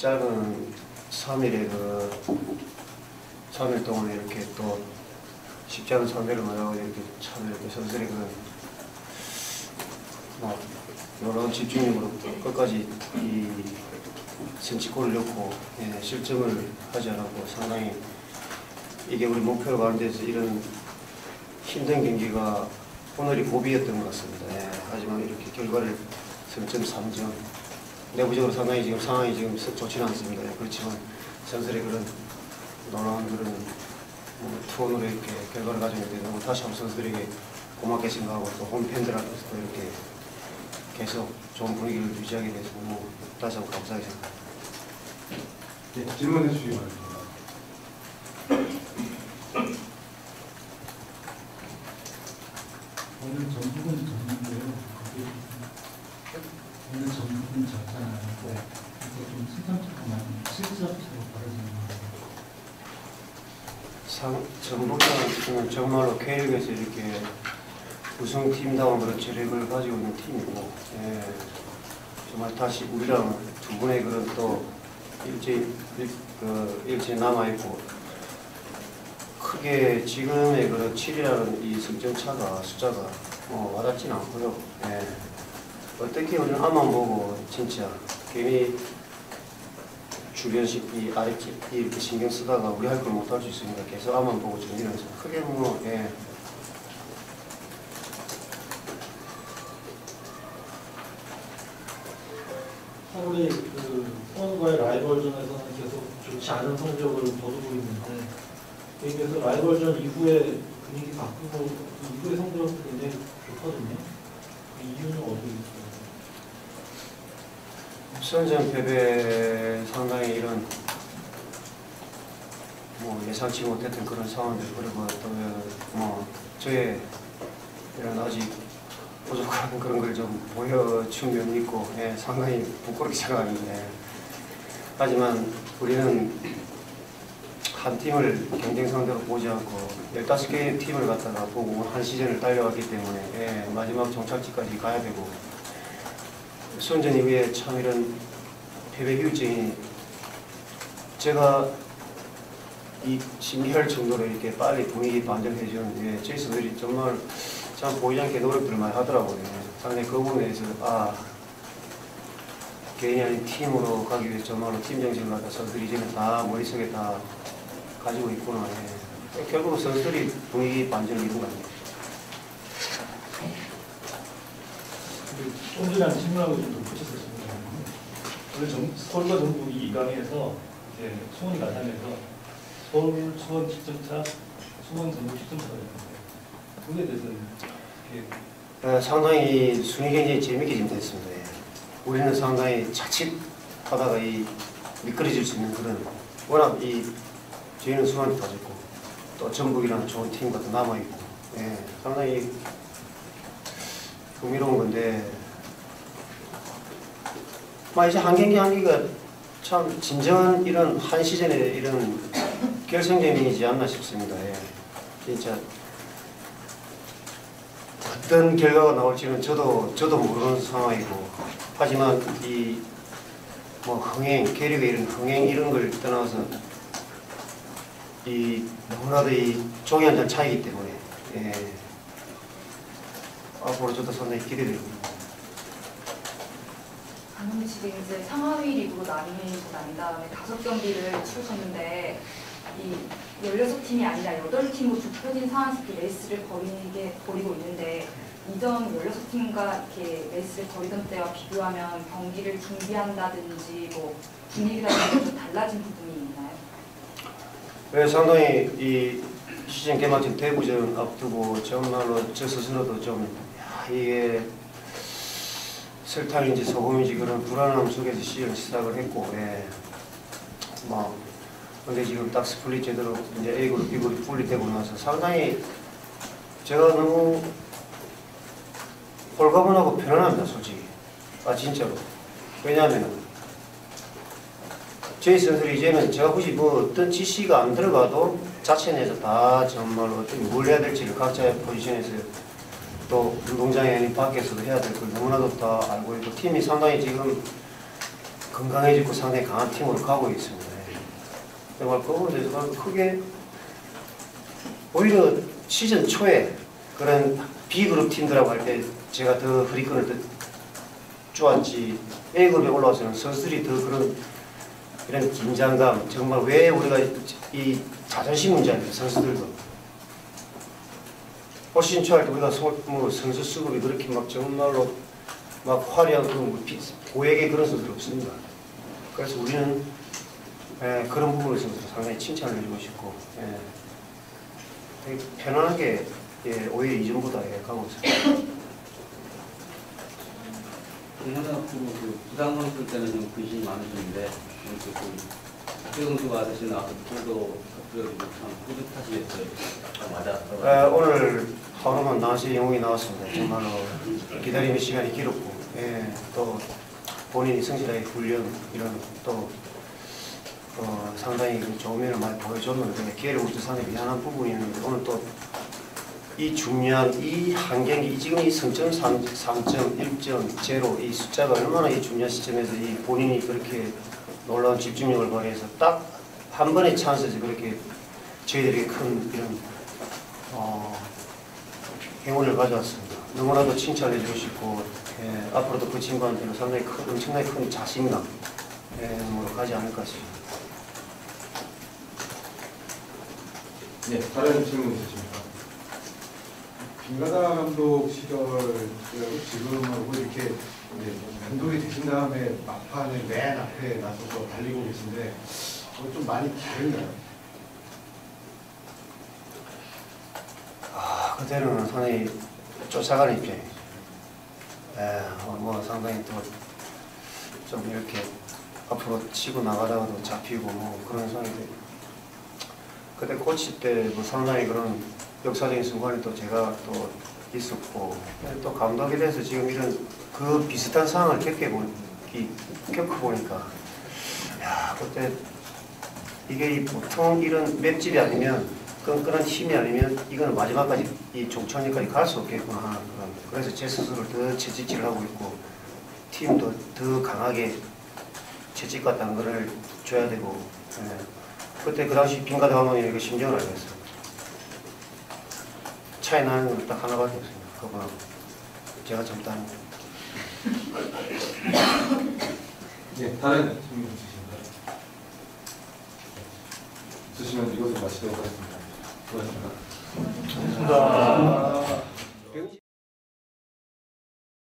짧은 3일에 그 3일 동안 이렇게 또 쉽지 않은 상대를 만나고 이렇게 참 이렇게 선수들이 그막 놀라운 집중력으로 끝까지 이 선취골을 넣고 예, 실점을 하지 않았고 상당히 이게 우리 목표로 가는 데서 이런 힘든 경기가 오늘이 고비였던 것 같습니다. 예, 하지만 이렇게 결과를 승점 3점 내부적으로 상당히 지금 상황이 지금 썩 좋지는 않습니다. 예, 그렇지만 선수들의 그런 놀라운 그런 뭐 투혼으로 이렇게 결과를 가지게 되고 다시 한번 선수들에게 고맙게 생각하고 또 홈팬들한테서도 이렇게 계속 좋은 분위기를 유지하게 돼서 너무 다시 한번 감사하게 생각합니다. 네, 질문해 주시기 바랍니다. 오늘 전북은 졌는데요. 거기 오늘 전북은 졌잖아요. 네. 그래서 좀 승산차가 많이 실질적으로 벌어지는 거예요. 상, 전북은 정말로 K리그에서 이렇게 우승팀다운 그런 재력을 가지고 있는 팀이고, 예, 정말 다시 우리랑 두 분의 그런 또 일제, 일, 그 일제 남아있고, 크게 지금의 그런 7이라는 이 승점 차가, 숫자가 어, 와닿지는 않고요. 예. 어떻게 우리는 앞만 보고 진짜 괜히 주변 시- 이 아랫집 이렇게 신경 쓰다가 우리 할 걸 못 할 수 있으니까 계속 앞만 보고 정리해서 크게 뭐 예. 서울이 그 수원과의 라이벌전에서는 계속 좋지 않은 성적을 거두고 있는데 여기에서 라이벌전 이후에 분위기 바꾸고 그 이후의 성적은 굉장히 좋거든요. 그 이유는 어디? 수원전 패배 상당히 이런 뭐 예상치 못했던 그런 상황들 그리고 또뭐 저의 이런 아직 부족한 그런 걸 좀 보여준 면이 있고 예, 상당히 부끄럽게 생각하는데 하지만 우리는 한 팀을 경쟁 상대로 보지 않고 15개의 팀을 갖다가 보고 한 시즌을 달려왔기 때문에 예, 마지막 종착지까지 가야 되고 이후에 참 이런 패배 후유증이 제가 이 신기할 정도로 이렇게 빨리 분위기 반전해준 예, 제이슨들이 정말 참 보이지 않게 노력들을 많이 하더라고요. 상당히 그 부분에 대해서 아 개인이 아닌 팀으로 가기 위해 정말로 팀 정신을 갖다 선수들이 이제는 다 머릿속에 다 가지고 있구나. 예. 결국 선수들이 분위기 반전을 이룬 거 아니에 요. 좀 전에 한 질문하고 좀 덧붙였었습니다. 원래 정, 서울과 전북이 2강에서 이제 수원이 만나면서 서울, 수원 10점차, 수원 전북 10점차였는데 그에 대해서는 예, 상당히 순위 경쟁이 재밌게 지금 됐습니다. 예. 우리는 상당히 자칫하다가 이 미끄러질 수 있는 그런 워낙 이 저희는 수원이 터졌고 또 전북이라는 좋은 팀 같은 남아 있고 예, 상당히 흥미로운 건데 막 이제 한 경기 한 경기가 참 진정한 이런 한 시즌의 이런 결승점이지 않나 싶습니다. 예. 진짜 어떤 결과가 나올지는 저도 저도 모르는 상황이고 하지만 이 뭐 흥행 캐릭의 이런 흥행 이런 걸 떠나서 이 너무나도 이 종이 한 장 차이기 때문에 예. 앞으로 저도 상당히 기대됩니다. 지금 이제 상하위 리그로 나뉘고 난 다음에 다섯 경기를 치르셨는데 이 16팀이 아니라 8팀으로 좁혀진 상황에서 레이스를 벌이게 벌이고 있는데 이전 16팀과 이렇게 레이스를 벌이던 때와 비교하면 경기를 준비한다든지 뭐 분위기라든지 좀 달라진 부분이 있나요? 네, 상당히 이 시즌 개막전 대구전 앞두고 정말로 저 스스로도 좀 야, 이게 설탕인지 소금인지 그런 불안함 속에서 시즌을 시작을 했고, 예. 뭐 근데 지금 딱 스플릿 제대로 이제 A그룹, B그룹 분리되고 나서 상당히 제가 너무 홀가분하고 편안합니다, 솔직히. 아 진짜로. 왜냐하면 저희 선수들이 이제는 제가 굳이 뭐 어떤 지시가 안 들어가도 자체 내에서 다 정말로 어떻게 뭘 해야 될지를 각자의 포지션에서 또 운동장에 아닌 밖에서도 해야 될 걸 너무나도 다 알고 있고 팀이 상당히 지금 건강해지고 상당히 강한 팀으로 가고 있습니다. 정말 그 부분에 대해서 크게 오히려 시즌 초에 그런 B그룹 팀들하고 할 때 제가 더 허리끈을 더 쪼았지 A그룹에 올라와서는 선수들이 더 그런 이런 긴장감 정말 왜 우리가 이 자존심 문제 아닙니까 선수들도 올 시즌 초할 때 우리가 소- 뭐 선수 수급이 그렇게 막 정말로 막 화려한 그런 뭐 비- 고액의 그런 선수들 없습니다. 그래서 우리는 예, 그런 부분에 있어서 상당히 칭찬을 해주고 싶고 예, 편안하게 예, 오히려 이전보다 예, 가고 있습니다. 부상 선수 때는 좀 근심이 많으셨는데 선수가 대신 나와서 터뜨려주고 참 뿌듯하시겠어요. 아, 맞아. 에, 오늘 하루만 나시 영웅이 나왔습니다. 정말로 기다림의 시간이 길었고 예, 또 본인이 성실하게 훈련 이런 또 어, 상당히 그 좋은 면을 많이 보여줬는데 기회를 못 줘서 미안한 부분이 있는데 오늘 또 이 중요한 이한 경기 지금 이 승점 3, 3.1.0이 숫자가 얼마나 이 중요한 시점에서 이 본인이 그렇게 놀라운 집중력을 발휘해서 딱 한 번의 찬스에서 그렇게 저희들에게 큰 이런 어, 행운을 가져왔습니다. 너무나도 칭찬해 주고 싶고 예, 앞으로도 그 친구한테는 상당히 큰, 엄청나게 큰 자신감 예, 뭐 가지 않을까 싶습니다. 네, 다른 질문 있으십니까? 김가다 감독 시절 지금하고 이렇게 되신 다음에 막판에 맨 앞에 나서서 달리고 계신데 그거 좀 많이 다른가요? 아, 그때는 상당히 쫓아가는 입장이죠. 예, 어, 뭐 상당히 또 좀 이렇게 앞으로 치고 나가다가도 잡히고 뭐 그런 상황인데 그때 코치 때 뭐 상당히 그런 역사적인 순간이 또 제가 또 있었고 또 감독에 대해서 지금 이런 그 비슷한 상황을 겪어보니, 겪어보니까 야 그때 이게 이 보통 이런 맷집이 아니면 끈끈한 힘이 아니면 이거는 마지막까지 이 종천리까지 갈 수 없겠구나 그래서 제 스스로를 더 채찍질을 하고 있고 팀도 더 강하게 채찍 같은 거를 줘야 되고 예. 그때 그 당시 빈가드 감독님이 그 심정을 알겠어요. 차이 나는 건 딱 하나밖에 없습니다. 그거 제가 젊다는 거 네, 다른 질문